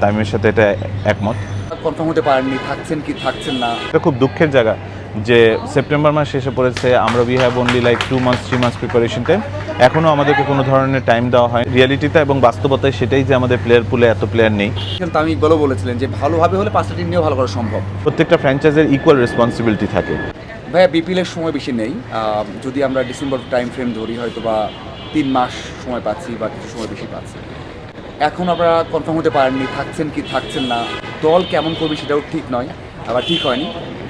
তামিমের সাথে এটা একমত। কনফার্ম হতে পারেননি থাকছেন কি থাকছেন না। এটা খুব দুঃখের জায়গা যে সেপ্টেম্বর মাস শেষে পড়েছে আমরা we have only like two months three months preparation time এখনও আমাদেরকে কোনো ধরনের টাইম দেওয়া হয় রিয়ালিটিতে এবং বাস্তবতায় সেটাই যে আমাদের প্লেয়ার পুলে এত প্লেয়ার নেই। আমি ইকবালও বলেছিলেন যে ভালোভাবে হলে পাঁচটা টিম নিয়েও ভালো করা সম্ভব। প্রত্যেকটা ফ্র্যাঞ্চাইজের ইকুয়াল রেসপন্সিবিলিটি থাকে। ভাইয়া বিপিএলের সময় বেশি নেই। যদি আমরা ডিসেম্বর টাইম ফ্রেম ধরি হয়তো বা তিন মাস সময় পাচ্ছি বা কিছু সময় বেশি পাচ্ছি। এখন আমরা কনফার্ম হতে পারেননি থাকছেন কি থাকছেন না। দল কেমন করবে সেটাও ঠিক নয়, আবার ঠিক হয়নি।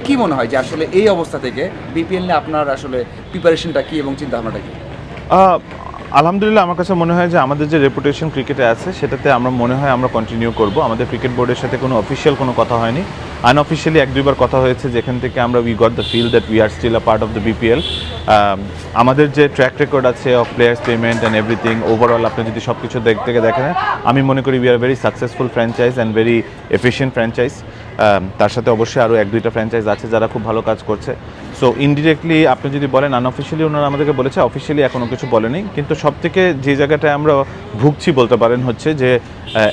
কি মনে হয় যে আসলে এই অবস্থা থেকে বিপিএল নিয়ে আপনার আসলে প্রিপারেশনটা কী এবং চিন্তাভাবনাটা কি? আলহামদুলিল্লাহ, আমার কাছে মনে হয় যে আমাদের যে রেপুটেশন ক্রিকেটে আছে, সেটাতে আমরা মনে হয় আমরা কন্টিনিউ করব। আমাদের ক্রিকেট বোর্ডের সাথে কোনো অফিসিয়াল কোনো কথা হয়নি। আনঅফিসিয়ালি এক দুইবার কথা হয়েছে যেখান থেকে আমরা we got the feel that we are still a part of the BPL আমাদের যে ট্র্যাক রেকর্ড আছে of players payment and everything overall আপনি যদি সব কিছু থেকে দেখেন, আমি মনে করি we are very successful franchise and very efficient franchise তার সাথে অবশ্যই আরও এক, দুইটা ফ্র্যাঞ্চাইজ আছে যারা খুব ভালো কাজ করছে। সো ইনডিরেক্টলি আপনি যদি বলেন আনঅফিসিয়ালি ওনারা আমাদেরকে বলেছে অফিসিয়ালি এখনও কিছু বলেনি। কিন্তু সব থেকে যে জায়গাটায় আমরা ভুগছি বলতে পারেন হচ্ছে যে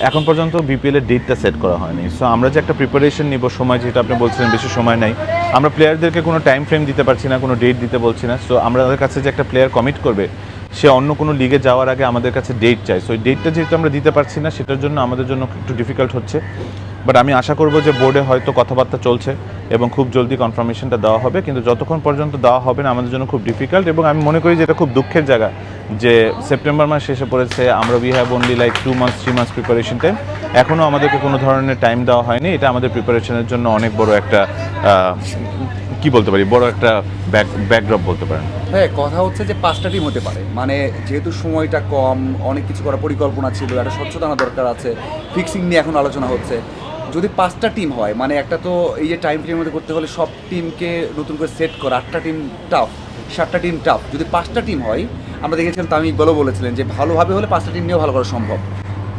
এখন পর্যন্ত বিপিএলের ডেটটা সেট করা হয়নি। সো আমরা যে একটা প্রিপারেশন নিব, সময় যেটা আপনি বলছিলেন, বেশি সময় নাই। আমরা প্লেয়ারদেরকে কোনো টাইম ফ্রেম দিতে পারছি না, কোনো ডেট দিতে বলছি না। সো আমাদের কাছে যে একটা প্লেয়ার কমিট করবে, সে অন্য কোনো লিগে যাওয়ার আগে আমাদের কাছে ডেট চাই। সো ডেটটা যেহেতু আমরা দিতে পারছি না, সেটার জন্য আমাদের জন্য একটু ডিফিকাল্ট হচ্ছে। বাট আমি আশা করব যে বোর্ডে হয়তো কথাবার্তা চলছে এবং খুব জলদি কনফার্মেশনটা দেওয়া হবে। কিন্তু যতক্ষণ পর্যন্ত দেওয়া হবে না, আমাদের জন্য খুব ডিফিকাল্ট এবং আমি মনে করি যে এটা খুব দুঃখের জায়গা যে সেপ্টেম্বর মাস শেষে পড়েছে, আমরা we have only like two months three months preparation time এখনও আমাদেরকে কোনো ধরনের টাইম দেওয়া হয়নি। এটা আমাদের প্রিপারেশনের জন্য অনেক বড় একটা কি বলতে পারি? বড় একটা ব্যাক ব্যাকড্রপ বলতে পারেন। হ্যাঁ কথা হচ্ছে যে পাঁচটা টিম হতে পারে। মানে যেহেতু সময়টা কম, অনেক কিছু করার পরিকল্পনা ছিল, একটা স্বচ্ছতা দরকার আছে ফিক্সিং নিয়ে এখন আলোচনা হচ্ছে। যদি পাঁচটা টিম হয় মানে একটা তো এই যে টাইম ফ্রেমের মধ্যে করতে হলে সব টিমকে নতুন করে সেট করা, আটটা টিম টাফ সাতটা টিম টাফ যদি পাঁচটা টিম হয়, আমরা দেখেছিলাম তামিম ইকবালও বলেছিলেন যে ভালোভাবে হলে পাঁচটা টিম নিয়েও ভালো করা সম্ভব।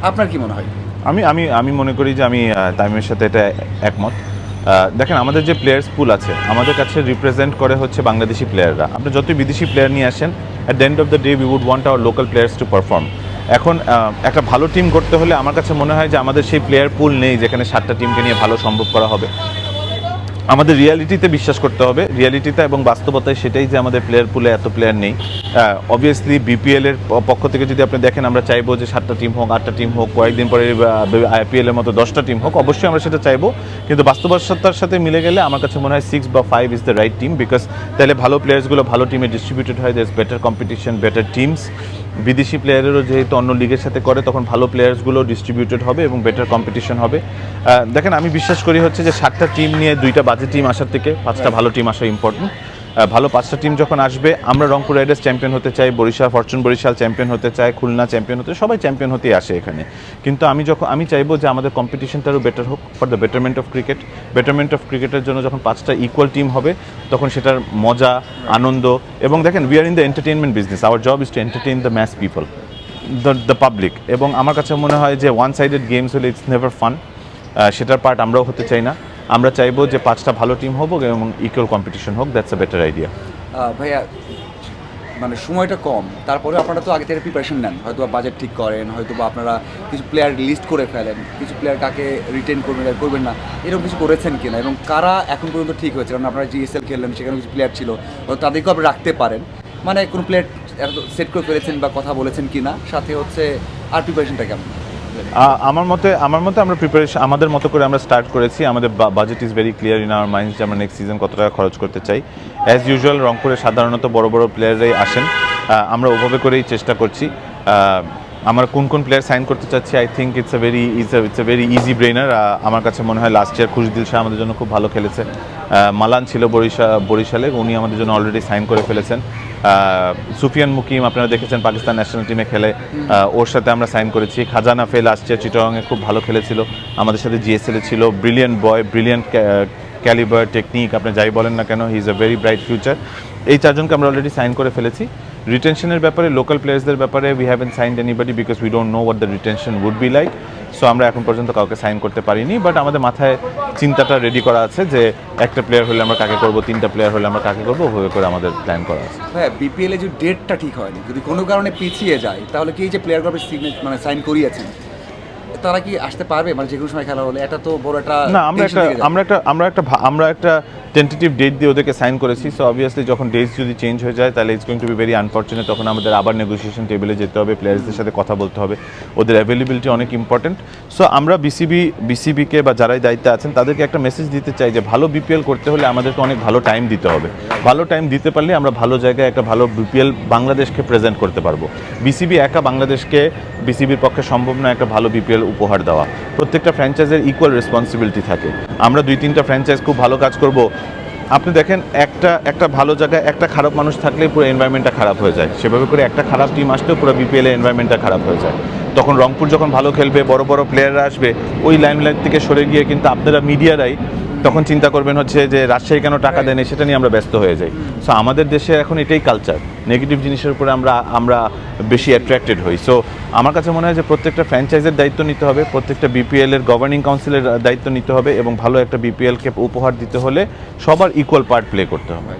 আপনার কি মনে হয়? আমি আমি আমি মনে করি যে আমি তামিমের সাথে এটা একমত। দেখেন, আমাদের যে প্লেয়ার্স পুল আছে, আমাদের কাছে রিপ্রেজেন্ট করে হচ্ছে বাংলাদেশি প্লেয়াররা আপনি যতই বিদেশি প্লেয়ার নিয়ে আসেন at the end of the day we would want our local players to perform এখন একটা ভালো টিম করতে হলে আমার কাছে মনে হয় যে আমাদের সেই প্লেয়ার পুল নেই যেখানে সাতটা টিমকে নিয়ে ভালো সম্ভব করা হবে। আমাদের রিয়ালিটিতে বিশ্বাস করতে হবে। রিয়ালিটিতে এবং বাস্তবতায় সেটাই যে আমাদের প্লেয়ার পুলে এত প্লেয়ার নেই। অবভিয়াসলি বিপিএলের পক্ষ থেকে যদি আপনি দেখেন, আমরা চাইব যে সাতটা টিম হোক, আটটা টিম হোক, কয়েকদিন পরে আইপিএলের মতো দশটা টিম হোক, অবশ্যই আমরা সেটা চাইব। কিন্তু বাস্তবতার সাথে মিলে গেলে আমার কাছে মনে হয় সিক্স বা five is the right team because তাহলে ভালো প্লেয়ার্সগুলো ভালো টিমে ডিস্ট্রিবিউটেড হয় দেস বেটার কম্পিটিশন বেটার টিমস বিদেশি প্লেয়ারেরও যেহেতু অন্য লিগের সাথে করে, তখন ভালো প্লেয়ার্সগুলো ডিস্ট্রিবিউটেড হবে এবং বেটার কম্পিটিশন হবে। দেখেন, আমি বিশ্বাস করি হচ্ছে যে সাতটা টিম নিয়ে দুইটা বাজে টিম আসার থেকে পাঁচটা ভালো টিম আসা ইম্পর্টেন্ট ভালো পাঁচটা টিম যখন আসবে, আমরা রংপুর রাইডার্স চ্যাম্পিয়ন হতে চাই, বরিশাল, ফরচুন বরিশাল চ্যাম্পিয়ন হতে চাই, খুলনা চ্যাম্পিয়ন হতে সবাই চ্যাম্পিয়ন হতেই আসে এখানে। কিন্তু আমি যখন, আমি চাইব যে আমাদের কম্পিটিশনটা আরও বেটার হোক for the betterment of cricket betterment of ক্রিকেটের জন্য যখন পাঁচটা ইকুয়াল টিম হবে, তখন সেটার মজা, আনন্দ এবং দেখেন we are in the entertainment business our job is to entertain the mass people the the public এবং আমার কাছে মনে হয় যে ওয়ান সাইডেড গেমস হলে ইটস নেভার ফান সেটার পার্ট আমরাও হতে চাই না। আমরা চাইব যে পাঁচটা ভালো টিম হোক এবং ইকুয়াল কম্পিটিশন হোক দ্যাটস আ বেটার আইডিয়া ভাইয়া মানে সময়টা কম, তারপরে আপনারা তো আগে থেকে প্রিপারেশন নেন, হয়তো বাজেট ঠিক করেন, হয়তো বা আপনারা কিছু প্লেয়ার লিস্ট করে ফেলেন, কিছু প্লেয়ার কাকে রিটেন করবেন আর করবেন না, এরকম কিছু করেছেন কিনা এবং কারা এখন পর্যন্ত ঠিক হয়েছে? কারণ আপনারা জিএসএল খেললেন, সেখানে কিছু প্লেয়ার ছিল তাদেরকেও আপনি রাখতে পারেন। মানে কোনো প্লেয়ার সেট করে ফেলেছেন বা কথা বলেছেন কিনা, সাথে হচ্ছে আর প্রিপারেশনটা কেমন? আমার মতে আমার মতে আমরা প্রিপারেশন আমাদের মতো করে আমরা স্টার্ট করেছি। আমাদের budget is very clear in our minds যে আমরা নেক্সট সিজন কত টাকা খরচ করতে চাই। অ্যাজ ইউজুয়াল রংপুরে সাধারণত বড় বড় প্লেয়াররাই আসেন। আমরা ওভাবে করেই চেষ্টা করছি। আমরা কোন কোন প্লেয়ার সাইন করতে চাচ্ছি I think it's a very it's it's a very easy brainer আমার কাছে মনে হয় লাস্ট ইয়ার খুশদিল শাহ আমাদের জন্য খুব ভালো খেলেছে। মালান ছিল বরিশা বরিশালে উনি আমাদের জন্য অলরেডি সাইন করে ফেলেছেন। সুফিয়ান মুকিম, আপনারা দেখেছেন পাকিস্তান ন্যাশনাল টিমে খেলে। ওর সাথে আমরা সাইন করেছি। খাজানা ফে লাস্ট ইয়ার চিটংয়ে খুব ভালো খেলেছিল। আমাদের সাথে জিএসএল ছিল। Brilliant boy brilliant calibre technique আপনি যাই বলেন না কেন he is a very bright future এই চারজনকে আমরা অলরেডি সাইন করে ফেলেছি। রিটেনশনের ব্যাপারে লোকাল প্লেয়ার্সদের ব্যাপারে we haven't signed anybody because we don't know what the retention would be like so আমরা এখন পর্যন্ত কাউকে সাইন করতে পারিনি বাট আমাদের মাথায় চিন্তাটা রেডি করা আছে যে একটা প্লেয়ার হলে আমরা কাকে করব, তিনটা প্লেয়ার হলে আমরা কাকে করব, ওভাবে করে আমাদের প্ল্যান করা আছে। হ্যাঁ বিপিএল এ যে ডেটটা ঠিক হয়নি, যদি কোনো কারণে পিছিয়ে যায়, তাহলে কি এই যে প্লেয়ার গ্রুপের মানে সাইন করিয়েছেন? তারা কি আসতে পারবে? মানে যে কোনো সময় খেলা হলে এটা তো বড় একটা না আমরা একটা আমরা একটা আমরা একটা আমরা একটা টেন্টেটিভ ডেট দিয়ে ওদেরকে সাইন করেছি। সো অবভিয়াসলি যখন ডেটস যদি চেঞ্জ হয়ে যায় তাহলে it's going to be very unfortunate তখন আমাদের আবার নেগোসিয়েশন টেবিলে যেতে হবে প্লেয়ার্সদের সাথে কথা বলতে হবে। ওদের অ্যাভেলেবিলিটি অনেক ইম্পর্টেন্ট সো আমরা বিসিবি বিসিবিকে বা যারাই দায়িত্বে আছেন তাদেরকে একটা মেসেজ দিতে চাই যে ভালো বিপিএল করতে হলে আমাদেরকে অনেক ভালো টাইম দিতে হবে। ভালো টাইম দিতে পারলে আমরা ভালো জায়গায় একটা ভালো বিপিএল বাংলাদেশকে প্রেজেন্ট করতে পারব। বিসিবি একা বাংলাদেশকে বিসিবির পক্ষে সম্ভব নয় একটা ভালো বিপিএল উপহার দেওয়া। প্রত্যেকটা ফ্র্যাঞ্চাইজের ইকুয়াল রেসপন্সিবিলিটি থাকে। আমরা দুই তিনটা ফ্র্যাঞ্চাইজ খুব ভালো কাজ করব। আপনি দেখেন, একটা একটা ভালো জায়গায় একটা খারাপ মানুষ থাকলে পুরো এনভায়রনমেন্টটা খারাপ হয়ে যায়। সেভাবে করে একটা খারাপ টিম আসলেও পুরো বিপিএল এনভায়রনমেন্টটা খারাপ হয়ে যায়। তখন রংপুর যখন ভালো খেলবে, বড় বড় প্লেয়াররা আসবে, ওই লাইমলাইট থেকে সরে গিয়ে কিন্তু আপনারা মিডিয়ারাই তখন চিন্তা করবেন হচ্ছে যে রাজশাহী কেন টাকা দেয়নি সেটা নিয়ে আমরা ব্যস্ত হয়ে যাই। সো আমাদের দেশে এখন এটাই কালচার নেগেটিভ জিনিসের উপরে আমরা আমরা বেশি অ্যাট্রাক্টেড হই। সো আমার কাছে মনে হয় যে প্রত্যেকটা ফ্র্যাঞ্চাইজের দায়িত্ব নিতে হবে প্রত্যেকটা বিপিএল এর গভর্নিং কাউন্সিলের দায়িত্ব নিতে হবে এবং ভালো একটা বিপিএলকে উপহার দিতে হলে সবার ইকুয়াল পার্ট প্লে করতে হবে।